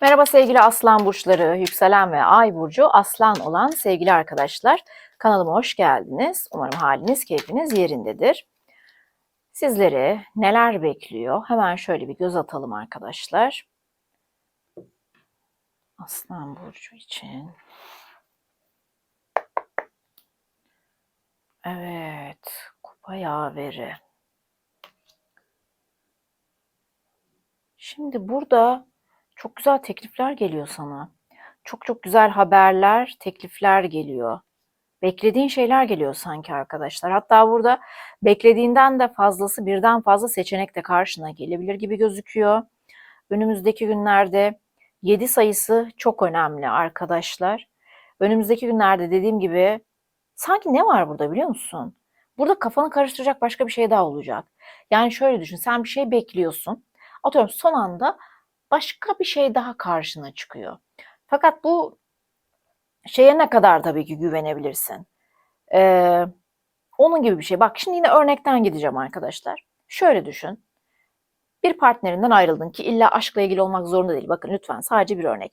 Merhaba sevgili aslan burçları, yükselen ve ay burcu aslan olan sevgili arkadaşlar. Kanalıma hoş geldiniz. Umarım haliniz, keyfiniz yerindedir. Sizleri neler bekliyor? Hemen şöyle bir göz atalım arkadaşlar. Aslan burcu için. Evet, kupa yaveri. Şimdi burada çok güzel teklifler geliyor sana. Çok çok güzel haberler, teklifler geliyor. Beklediğin şeyler geliyor sanki arkadaşlar. Hatta burada beklediğinden de fazlası birden fazla seçenek de karşına gelebilir gibi gözüküyor. Önümüzdeki günlerde 7 sayısı çok önemli arkadaşlar. Önümüzdeki günlerde dediğim gibi sanki ne var burada biliyor musun? Burada kafanı karıştıracak başka bir şey daha olacak. Yani şöyle düşün sen bir şey bekliyorsun. Atıyorum son anda başka bir şey daha karşına çıkıyor. Fakat bu şeye ne kadar tabii ki güvenebilirsin. Ee, onun gibi bir şey. Bak şimdi yine örnekten gideceğim arkadaşlar. Şöyle düşün. Bir partnerinden ayrıldın ki illa aşkla ilgili olmak zorunda değil. Bakın lütfen sadece bir örnek.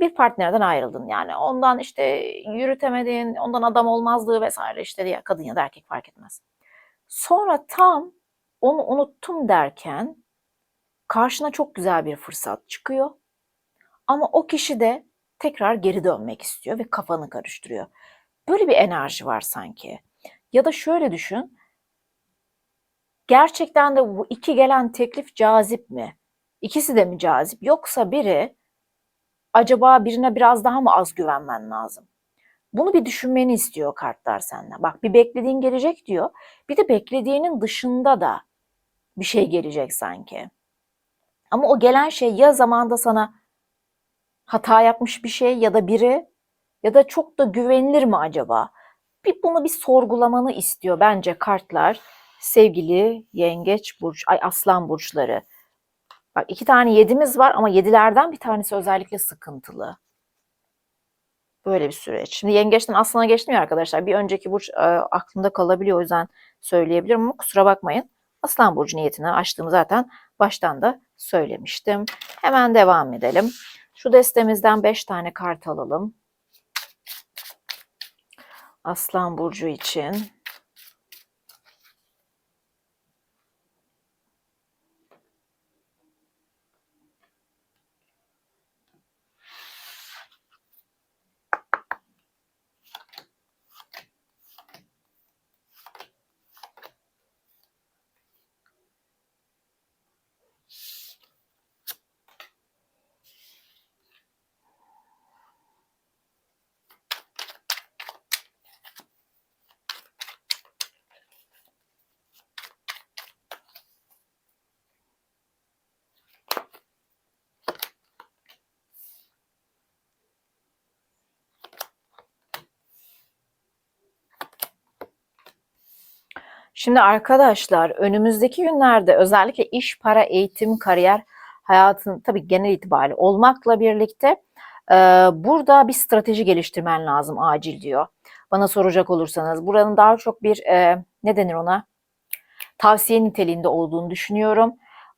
Bir partnerden ayrıldın yani ondan işte yürütemedin, ondan adam olmazlığı vesaire işte ya kadın ya da erkek fark etmez. Sonra tam onu unuttum derken karşına çok güzel bir fırsat çıkıyor. Ama o kişi de tekrar geri dönmek istiyor ve kafanı karıştırıyor. Böyle bir enerji var sanki. Ya da şöyle düşün. Gerçekten de bu iki gelen teklif cazip mi? İkisi de mi cazip? Yoksa biri acaba birine biraz daha mı az güvenmen lazım? Bunu bir düşünmeni istiyor kartlar senden. Bak bir beklediğin gelecek diyor. Bir de beklediğinin dışında da bir şey gelecek sanki. Ama o gelen şey ya zamanda sana hata yapmış bir şey ya da biri ya da çok da güvenilir mi acaba? Bir bunu bir sorgulamanı istiyor bence kartlar. Sevgili yengeç burç, ay aslan burçları. Bak iki tane yedimiz var ama yedilerden bir tanesi özellikle sıkıntılı. Böyle bir süreç. Şimdi yengeçten aslana geçtim ya arkadaşlar. Bir önceki burç e, aklımda kalabiliyor o yüzden söyleyebilirim ama kusura bakmayın. Aslan burcu niyetini açtığımı zaten baştan da söylemiştim. Hemen devam edelim. Şu destemizden 5 tane kart alalım. Aslan burcu için. Şimdi arkadaşlar önümüzdeki günlerde özellikle iş, para, eğitim, kariyer hayatın tabii genel itibariyle olmakla birlikte e, burada bir strateji geliştirmen lazım acil diyor. Bana soracak olursanız buranın daha çok bir e, ne denir ona tavsiye niteliğinde olduğunu düşünüyorum.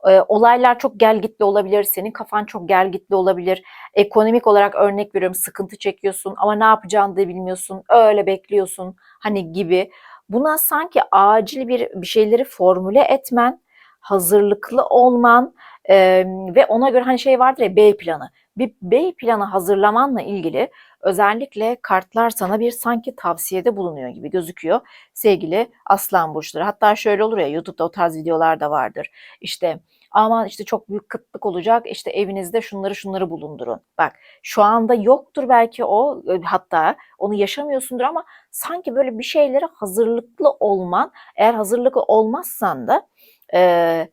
E, olaylar çok gelgitli olabilir, senin kafan çok gelgitli olabilir. Ekonomik olarak örnek veriyorum sıkıntı çekiyorsun ama ne yapacağını da bilmiyorsun, öyle bekliyorsun hani gibi. Buna sanki acil bir bir şeyleri formüle etmen, hazırlıklı olman e, ve ona göre hani şey vardır ya B planı. Bir B planı hazırlamanla ilgili özellikle kartlar sana bir sanki tavsiyede bulunuyor gibi gözüküyor sevgili aslan burçları. Hatta şöyle olur ya YouTube'da o tarz videolar da vardır. İşte aman işte çok büyük kıtlık olacak işte evinizde şunları şunları bulundurun. Bak şu anda yoktur belki o hatta onu yaşamıyorsundur ama sanki böyle bir şeylere hazırlıklı olman eğer hazırlıklı olmazsan da e,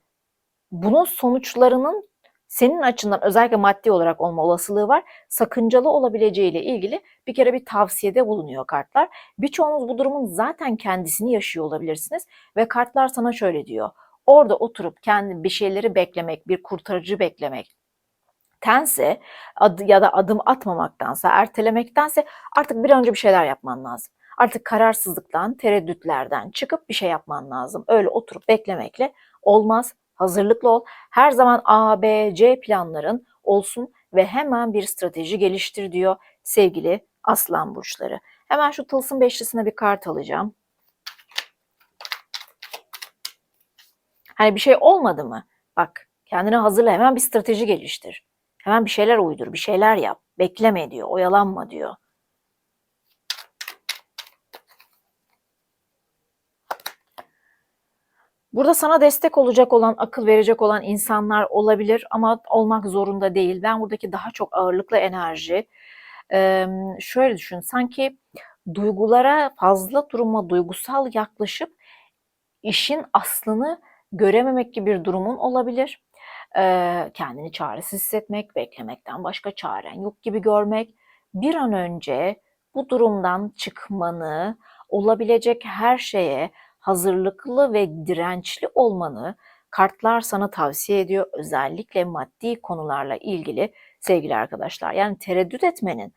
bunun sonuçlarının senin açından özellikle maddi olarak olma olasılığı var. Sakıncalı olabileceğiyle ilgili bir kere bir tavsiyede bulunuyor kartlar. Birçoğunuz bu durumun zaten kendisini yaşıyor olabilirsiniz ve kartlar sana şöyle diyor. Orada oturup kendi bir şeyleri beklemek, bir kurtarıcı beklemek, tense ad, ya da adım atmamaktansa, ertelemektense artık bir önce bir şeyler yapman lazım. Artık kararsızlıktan, tereddütlerden çıkıp bir şey yapman lazım. Öyle oturup beklemekle olmaz. Hazırlıklı ol. Her zaman A, B, C planların olsun ve hemen bir strateji geliştir diyor sevgili aslan burçları. Hemen şu tılsım beşlisine bir kart alacağım. Hani bir şey olmadı mı? Bak kendine hazırla hemen bir strateji geliştir. Hemen bir şeyler uydur, bir şeyler yap. Bekleme diyor, oyalanma diyor. Burada sana destek olacak olan, akıl verecek olan insanlar olabilir ama olmak zorunda değil. Ben buradaki daha çok ağırlıklı enerji, şöyle düşün, sanki duygulara fazla duruma duygusal yaklaşıp işin aslını görememek gibi bir durumun olabilir. Kendini çaresiz hissetmek, beklemekten başka çaren yok gibi görmek. Bir an önce bu durumdan çıkmanı, olabilecek her şeye hazırlıklı ve dirençli olmanı kartlar sana tavsiye ediyor. Özellikle maddi konularla ilgili sevgili arkadaşlar. Yani tereddüt etmenin,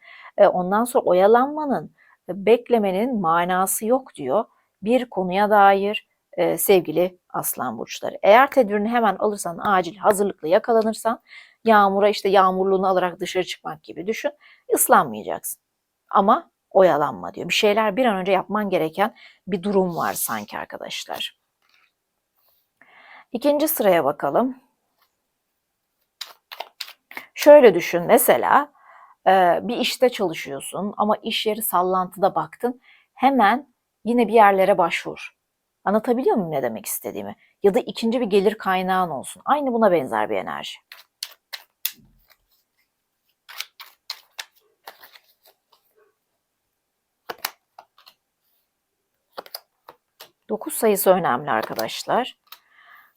ondan sonra oyalanmanın, beklemenin manası yok diyor. Bir konuya dair sevgili aslan burçları. Eğer tedbirini hemen alırsan, acil hazırlıklı yakalanırsan, yağmura işte yağmurluğunu alarak dışarı çıkmak gibi düşün. Islanmayacaksın. Ama oyalanma diyor. Bir şeyler bir an önce yapman gereken bir durum var sanki arkadaşlar. İkinci sıraya bakalım. Şöyle düşün mesela bir işte çalışıyorsun ama iş yeri sallantıda baktın. Hemen yine bir yerlere başvur. Anlatabiliyor muyum ne demek istediğimi? Ya da ikinci bir gelir kaynağın olsun. Aynı buna benzer bir enerji. 9 sayısı önemli arkadaşlar.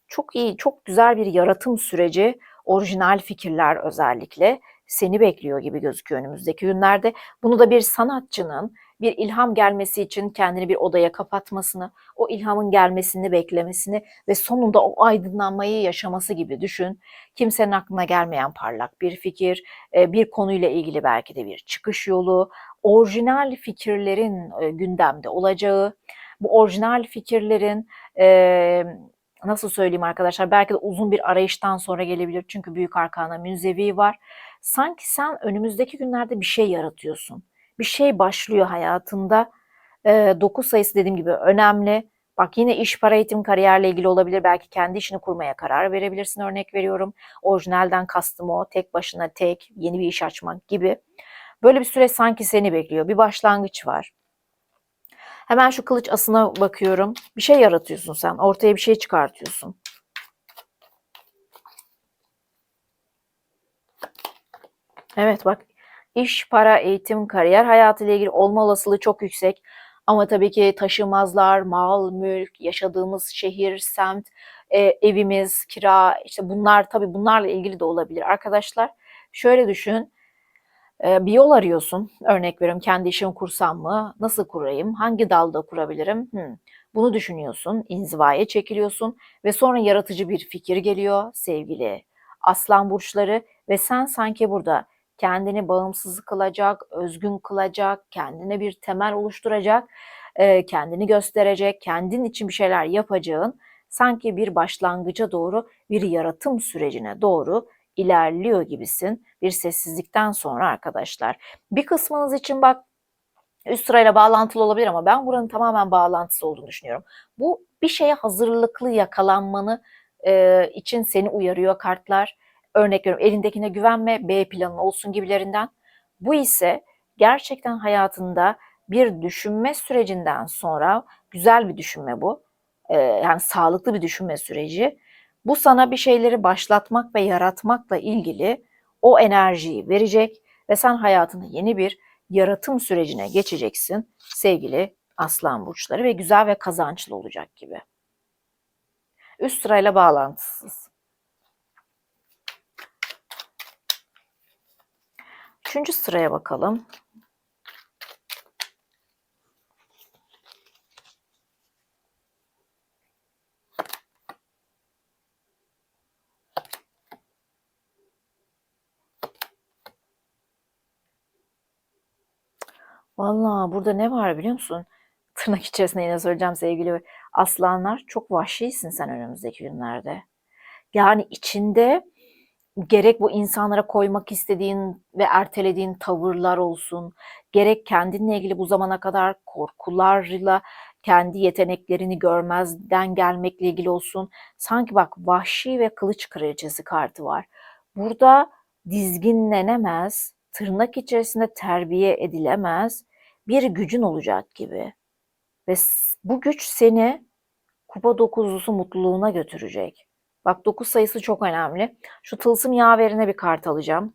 Çok iyi, çok güzel bir yaratım süreci, orijinal fikirler özellikle seni bekliyor gibi gözüküyor önümüzdeki günlerde. Bunu da bir sanatçının bir ilham gelmesi için kendini bir odaya kapatmasını, o ilhamın gelmesini beklemesini ve sonunda o aydınlanmayı yaşaması gibi düşün. Kimsenin aklına gelmeyen parlak bir fikir, e, bir konuyla ilgili belki de bir çıkış yolu, orijinal fikirlerin e, gündemde olacağı, bu orijinal fikirlerin e, nasıl söyleyeyim arkadaşlar belki de uzun bir arayıştan sonra gelebilir çünkü büyük arkana münzevi var. Sanki sen önümüzdeki günlerde bir şey yaratıyorsun. Bir şey başlıyor hayatında. E, 9 sayısı dediğim gibi önemli. Bak yine iş, para, eğitim, kariyerle ilgili olabilir. Belki kendi işini kurmaya karar verebilirsin örnek veriyorum. Orijinalden kastım o. Tek başına tek, yeni bir iş açmak gibi. Böyle bir süreç sanki seni bekliyor. Bir başlangıç var. Hemen şu kılıç asına bakıyorum. Bir şey yaratıyorsun sen. Ortaya bir şey çıkartıyorsun. Evet bak iş, para, eğitim, kariyer hayatı ile ilgili olma olasılığı çok yüksek. Ama tabii ki taşımazlar, mal, mülk, yaşadığımız şehir, semt, e, evimiz, kira, işte bunlar tabii bunlarla ilgili de olabilir. Arkadaşlar şöyle düşün, bir yol arıyorsun. Örnek veriyorum kendi işimi kursam mı? Nasıl kurayım? Hangi dalda kurabilirim? Hmm. Bunu düşünüyorsun, inzivaya çekiliyorsun ve sonra yaratıcı bir fikir geliyor sevgili aslan burçları ve sen sanki burada kendini bağımsız kılacak, özgün kılacak, kendine bir temel oluşturacak, kendini gösterecek, kendin için bir şeyler yapacağın sanki bir başlangıca doğru bir yaratım sürecine doğru ilerliyor gibisin bir sessizlikten sonra arkadaşlar. Bir kısmınız için bak üst sırayla bağlantılı olabilir ama ben buranın tamamen bağlantısı olduğunu düşünüyorum. Bu bir şeye hazırlıklı yakalanmanı e, için seni uyarıyor kartlar. Örnek veriyorum elindekine güvenme, B planın olsun gibilerinden. Bu ise gerçekten hayatında bir düşünme sürecinden sonra güzel bir düşünme bu. E, yani sağlıklı bir düşünme süreci bu sana bir şeyleri başlatmak ve yaratmakla ilgili o enerjiyi verecek ve sen hayatında yeni bir yaratım sürecine geçeceksin sevgili aslan burçları ve güzel ve kazançlı olacak gibi. Üst sırayla bağlantısız. Üçüncü sıraya bakalım. Valla burada ne var biliyor musun? Tırnak içerisinde yine söyleyeceğim sevgili aslanlar. Çok vahşisin sen önümüzdeki günlerde. Yani içinde gerek bu insanlara koymak istediğin ve ertelediğin tavırlar olsun, gerek kendinle ilgili bu zamana kadar korkularla kendi yeteneklerini görmezden gelmekle ilgili olsun. Sanki bak vahşi ve kılıç kraliçesi kartı var. Burada dizginlenemez, tırnak içerisinde terbiye edilemez bir gücün olacak gibi. Ve bu güç seni kupa dokuzlusu mutluluğuna götürecek. Bak 9 sayısı çok önemli. Şu tılsım yaverine bir kart alacağım.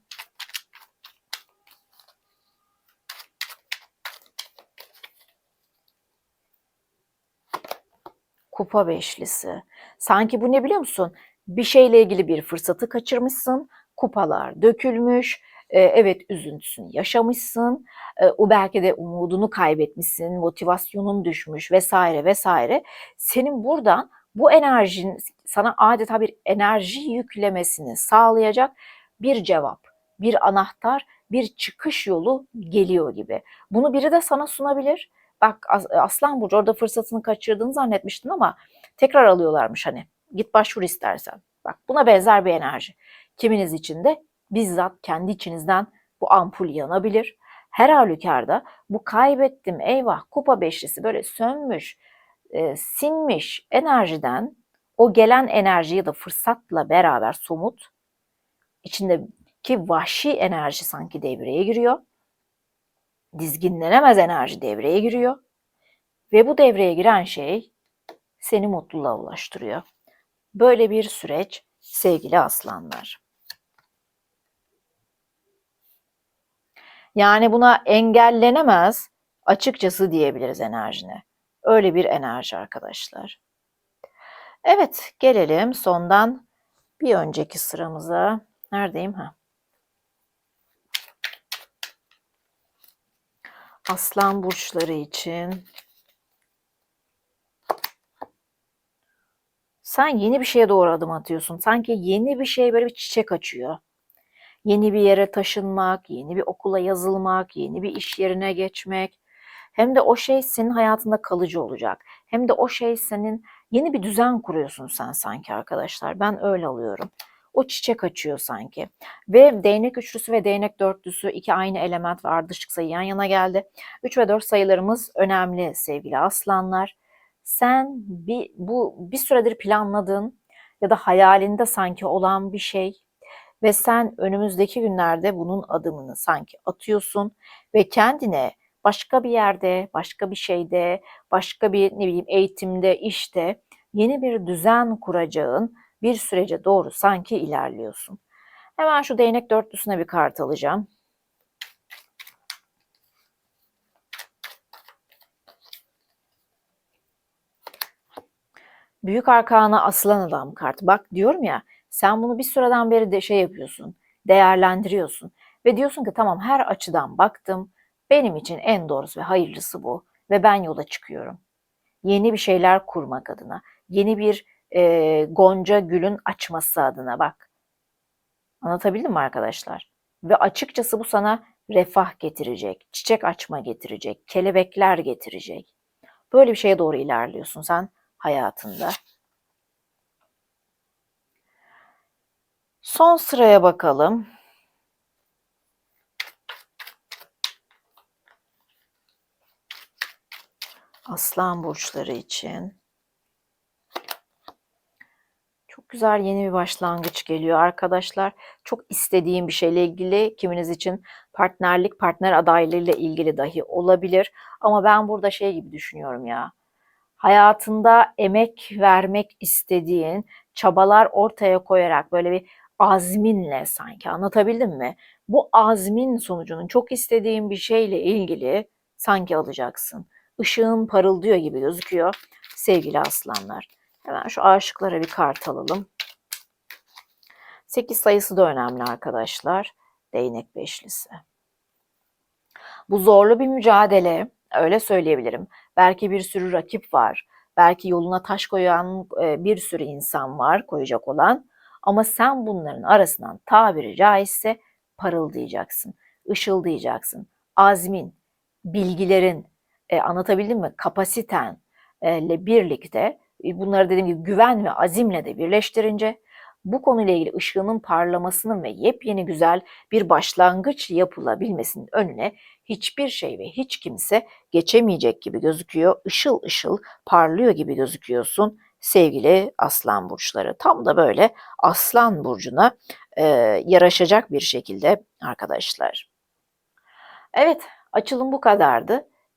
Kupa beşlisi. Sanki bu ne biliyor musun? Bir şeyle ilgili bir fırsatı kaçırmışsın. Kupalar dökülmüş. Ee, evet üzüntüsünü yaşamışsın. Ee, o belki de umudunu kaybetmişsin. Motivasyonun düşmüş vesaire vesaire. Senin buradan bu enerjinin sana adeta bir enerji yüklemesini sağlayacak bir cevap, bir anahtar, bir çıkış yolu geliyor gibi. Bunu biri de sana sunabilir. Bak Aslan Burcu orada fırsatını kaçırdığını zannetmiştin ama tekrar alıyorlarmış hani. Git başvur istersen. Bak buna benzer bir enerji. Kiminiz için de bizzat kendi içinizden bu ampul yanabilir. Her halükarda bu kaybettim eyvah kupa beşlisi böyle sönmüş, e, sinmiş enerjiden o gelen enerji ya da fırsatla beraber somut içindeki vahşi enerji sanki devreye giriyor. Dizginlenemez enerji devreye giriyor. Ve bu devreye giren şey seni mutluluğa ulaştırıyor. Böyle bir süreç sevgili aslanlar. Yani buna engellenemez açıkçası diyebiliriz enerjine. Öyle bir enerji arkadaşlar. Evet gelelim sondan bir önceki sıramıza. Neredeyim? Ha. Aslan burçları için sen yeni bir şeye doğru adım atıyorsun. Sanki yeni bir şey böyle bir çiçek açıyor. Yeni bir yere taşınmak, yeni bir okula yazılmak, yeni bir iş yerine geçmek. Hem de o şey senin hayatında kalıcı olacak. Hem de o şey senin yeni bir düzen kuruyorsun sen sanki arkadaşlar. Ben öyle alıyorum. O çiçek açıyor sanki. Ve değnek üçlüsü ve değnek dörtlüsü iki aynı element ve ardışık sayı yan yana geldi. 3 ve 4 sayılarımız önemli sevgili aslanlar. Sen bir, bu bir süredir planladığın ya da hayalinde sanki olan bir şey ve sen önümüzdeki günlerde bunun adımını sanki atıyorsun ve kendine başka bir yerde, başka bir şeyde, başka bir ne bileyim eğitimde, işte yeni bir düzen kuracağın bir sürece doğru sanki ilerliyorsun. Hemen şu değnek dörtlüsüne bir kart alacağım. Büyük arkana aslan adam kartı. Bak diyorum ya sen bunu bir süreden beri de şey yapıyorsun, değerlendiriyorsun ve diyorsun ki tamam her açıdan baktım. Benim için en doğrusu ve hayırlısı bu ve ben yola çıkıyorum. Yeni bir şeyler kurmak adına, yeni bir e, gonca gülün açması adına bak. Anlatabildim mi arkadaşlar? Ve açıkçası bu sana refah getirecek, çiçek açma getirecek, kelebekler getirecek. Böyle bir şeye doğru ilerliyorsun sen hayatında. Son sıraya bakalım. Aslan burçları için. Çok güzel yeni bir başlangıç geliyor arkadaşlar. Çok istediğim bir şeyle ilgili kiminiz için partnerlik, partner adaylığıyla ilgili dahi olabilir. Ama ben burada şey gibi düşünüyorum ya. Hayatında emek vermek istediğin, çabalar ortaya koyarak böyle bir azminle sanki anlatabildim mi? Bu azmin sonucunun çok istediğin bir şeyle ilgili sanki alacaksın. Işığın parıldıyor gibi gözüküyor sevgili aslanlar. Hemen şu aşıklara bir kart alalım. 8 sayısı da önemli arkadaşlar. Değnek beşlisi. Bu zorlu bir mücadele, öyle söyleyebilirim. Belki bir sürü rakip var. Belki yoluna taş koyan e, bir sürü insan var, koyacak olan. Ama sen bunların arasından tabiri caizse parıldayacaksın, ışıldayacaksın. Azmin, bilgilerin, e, anlatabildim mi? Kapasitenle birlikte e, bunları dediğim gibi güven ve azimle de birleştirince bu konuyla ilgili ışığının parlamasının ve yepyeni güzel bir başlangıç yapılabilmesinin önüne hiçbir şey ve hiç kimse geçemeyecek gibi gözüküyor. Işıl ışıl parlıyor gibi gözüküyorsun sevgili aslan burçları. Tam da böyle aslan burcuna e, yaraşacak bir şekilde arkadaşlar. Evet açılım bu kadardı.